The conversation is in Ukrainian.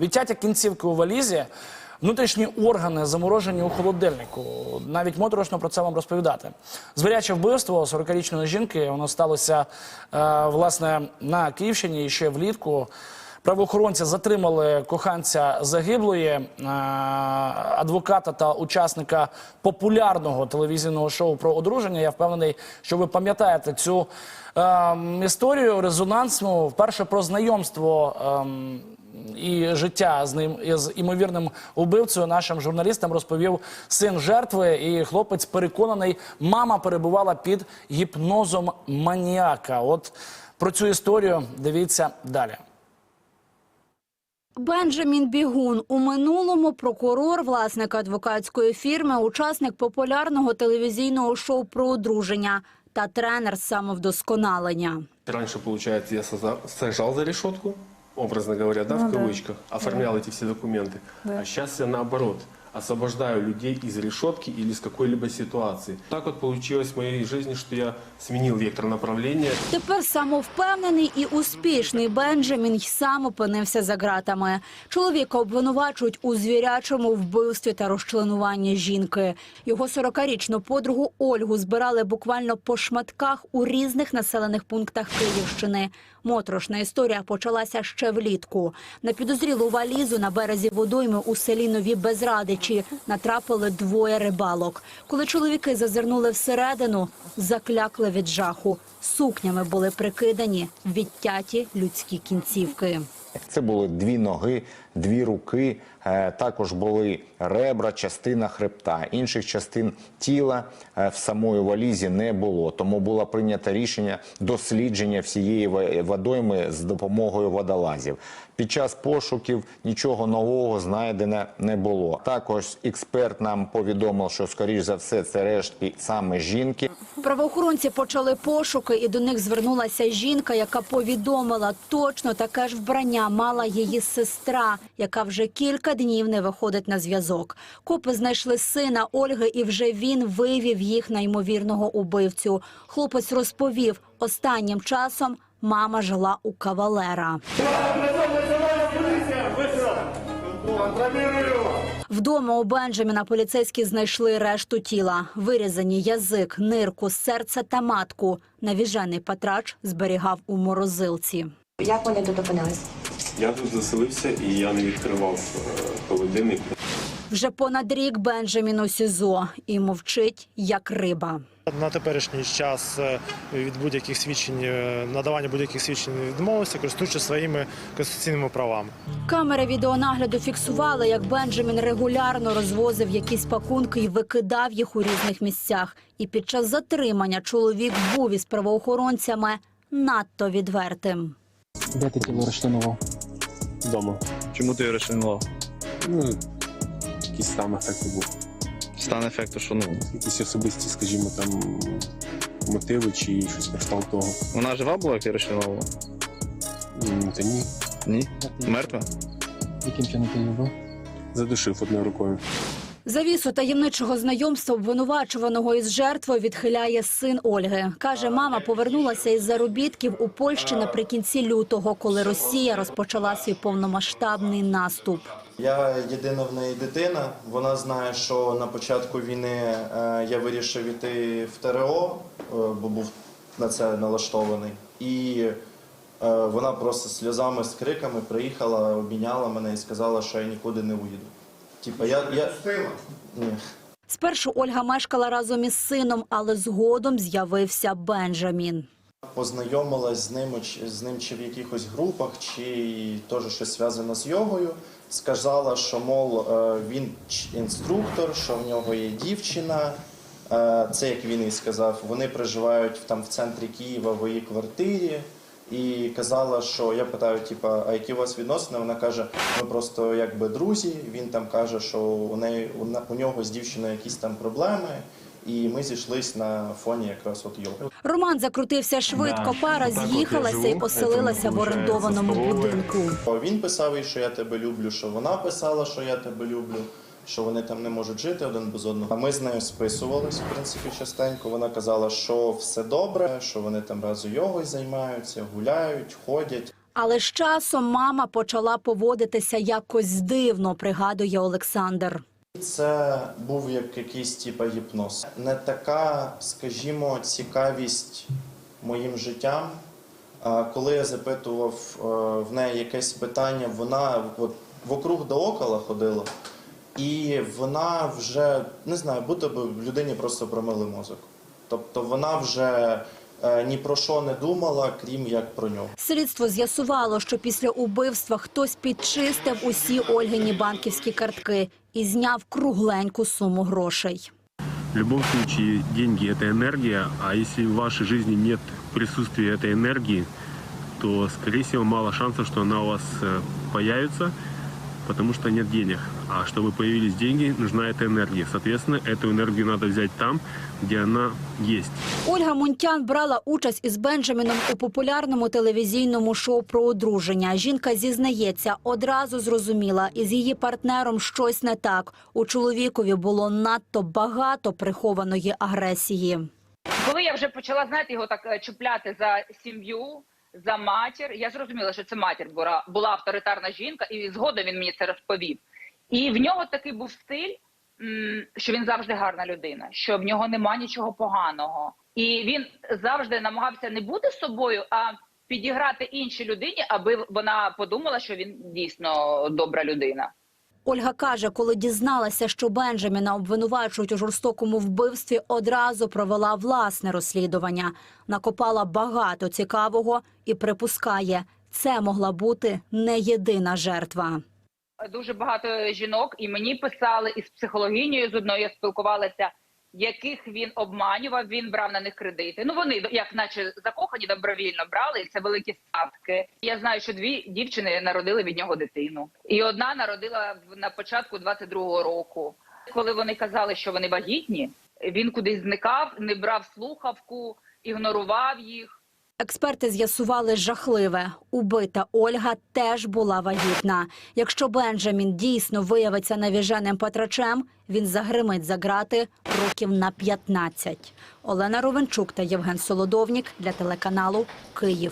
Відтяття кінцівки у валізі, внутрішні органи заморожені у холодильнику. Навіть моторошно про це вам розповідати. Звіряче вбивство 40-річної жінки воно сталося е, власне на Київщині ще влітку. Правоохоронці затримали коханця загиблої е, адвоката та учасника популярного телевізійного шоу про одруження. Я впевнений, що ви пам'ятаєте цю е, історію резонансну. Вперше про знайомство. ем, і життя з ним із імовірним убивцею нашим журналістам розповів син жертви. І хлопець переконаний, мама перебувала під гіпнозом маніака. От про цю історію дивіться далі. Бенджамін Бігун у минулому прокурор, власник адвокатської фірми, учасник популярного телевізійного шоу про одруження та тренер з самовдосконалення. Раньше, получается, я сажал за решетку, образно говоря, да, в кавычках, оформлял эти все документы. А сейчас я наоборот освобождаю людей из решетки или из какой-либо ситуации. Так вот получилось в моей жизни, что я сменил вектор направления. Тепер самовпевнений і успішний Бенджамін й сам опинився за ґратами. Чоловіка обвинувачують у звірячому вбивстві та розчленуванні жінки. Його 40-річну подругу Ольгу збирали буквально по шматках у різних населених пунктах Київщини. Моторошна історія почалася ще влітку. На підозрілу валізу на березі водойми у селі Нові Безрадичі натрапили двоє рибалок. Коли чоловіки зазирнули всередину, заклякли від жаху. Сукнями були прикидані відтяті людські кінцівки. Це були дві ноги, дві руки. Е, Також були ребра, частина хребта. Інших частин тіла е, в самої валізі не було. Тому було прийнято рішення дослідження всієї водойми з допомогою водолазів. Під час пошуків нічого нового знайдено не було. Також експерт нам повідомив, що скоріш за все це рештки саме жінки. Правоохоронці почали пошуки, і до них звернулася жінка, яка повідомила, точно таке ж вбрання мала її сестра, яка вже кілька днів не виходить на зв'язок. Копи знайшли сина Ольги, і вже він вивів їх на ймовірного убивцю. Хлопець розповів, останнім часом мама жила у кавалера. Вдома у Бенджаміна поліцейські знайшли решту тіла, вирізані язик, нирку, серце та матку. Навіжений патрач зберігав у морозилці. Як вони тут опинились? Я тут заселився і я не відкривав е, холодильник. Вже понад рік Бенджамін у СІЗО і мовчить, як риба. На теперішній час е, від будь-яких свідчень, е, надавання будь-яких свідчень відмовився, користуючись своїми конституційними правами. Камери відеонагляду фіксували, як Бенджамін регулярно розвозив якісь пакунки і викидав їх у різних місцях. І під час затримання чоловік був із правоохоронцями надто відвертим. Де ти тіло розчленував? Вдома. Чому ти його розчленував? Ну, якийсь там ефект був. Стан ефекту, що ну. Якісь особисті, скажімо, там мотиви чи щось на кшталт того. Вона жива була, як ти розчленував? М, Та ні, Ні? Мертва? Яким чином ти любив? задушив одною рукою. Завісу таємничого знайомства обвинувачуваного із жертвою відхиляє син Ольги. Каже, мама повернулася із заробітків у Польщі наприкінці лютого, коли Росія розпочала свій повномасштабний наступ. Я єдина в неї дитина. Вона знає, що на початку війни е, я вирішив іти в ТРО, е, бо був на це налаштований. І е, вона просто сльозами з криками приїхала, обійняла мене і сказала, що я нікуди не уїду. Типа я. я... Ні. Спершу Ольга мешкала разом із сином, але згодом з'явився Бенджамін. Познайомилась з ним, чи- з ним чи в якихось групах, чи теж щось зв'язано з йогою. Сказала, що мол е, він інструктор, що в нього є дівчина. Е, Це як він і сказав. Вони проживають там в центрі Києва в її квартирі. І казала, що я питаю, типа, а які у вас відносини? Вона каже, ми просто якби друзі. Він там каже, що у неї у на- у нього з дівчиною якісь там проблеми. І ми зійшлись на фоні якраз от йоги. Роман закрутився швидко. Пара з'їхалася і поселилася в орендованому будинку. Він писав їй, що я тебе люблю, що вона писала, що я тебе люблю, що вони там не можуть жити один без одного. А ми з нею списувались, в принципі, частенько. Вона казала, що все добре, що вони там разом йогою займаються, гуляють, ходять. Але з часом мама почала поводитися якось дивно, пригадує Олександр. Це був як якийсь типа гіпноз. Не така, скажімо, цікавість моїм життям. А Коли я запитував е, в неї якесь питання, вона от вокруг да около ходила, і вона вже не знаю, будто би людині просто промили мозок. Тобто вона вже е, ні про що не думала, крім як про нього. Слідство з'ясувало, що після убивства хтось підчистив усі Ольгині банківські картки і зняв кругленьку суму грошей. В любом случае, деньги – это энергия, а если в вашей жизни нет присутствия этой энергии, то, скорее всего, мало шансов, что она у вас э, появится, потому что нет денег. А чтобы появились деньги, нужна эта энергия. Соответственно, эту энергию надо взять там, где она есть. Ольга Мунтян брала участь із Бенджаміном у популярному телевізійному шоу про одруження. Жінка зізнається, одразу зрозуміла, із її партнером щось не так. У чоловікові було надто багато прихованої агресії. Коли я вже почала знаєте, його так е, чіпляти за сім'ю, за матір, я зрозуміла, що це матір була, була авторитарна жінка, і згодом він мені це розповів. І в нього такий був стиль, що він завжди гарна людина, що в нього нема нічого поганого. І він завжди намагався не бути собою, а підіграти іншій людині, аби вона подумала, що він дійсно добра людина. Ольга каже, коли дізналася, що Бенджаміна обвинувачують у жорстокому вбивстві, одразу провела власне розслідування. Накопала багато цікавого і припускає, це могла бути не єдина жертва. дуже багато жінок, і мені писали із психологією з одною я спілкувалася, яких він обманював. Він брав на них кредити. Ну вони як, наче закохані, добровільно брали, це великі статки. Я знаю, що дві дівчини народили від нього дитину, і одна народила на початку 22-го року. Коли вони казали, що вони вагітні, він кудись зникав, не брав слухавку, ігнорував їх. Експерти з'ясували жахливе. Убита Ольга теж була вагітна. Якщо Бенджамін дійсно виявиться навіженим патрачем, він загримить за грати років на 15. Олена Ровенчук та Євген Солодовнік для телеканалу Київ.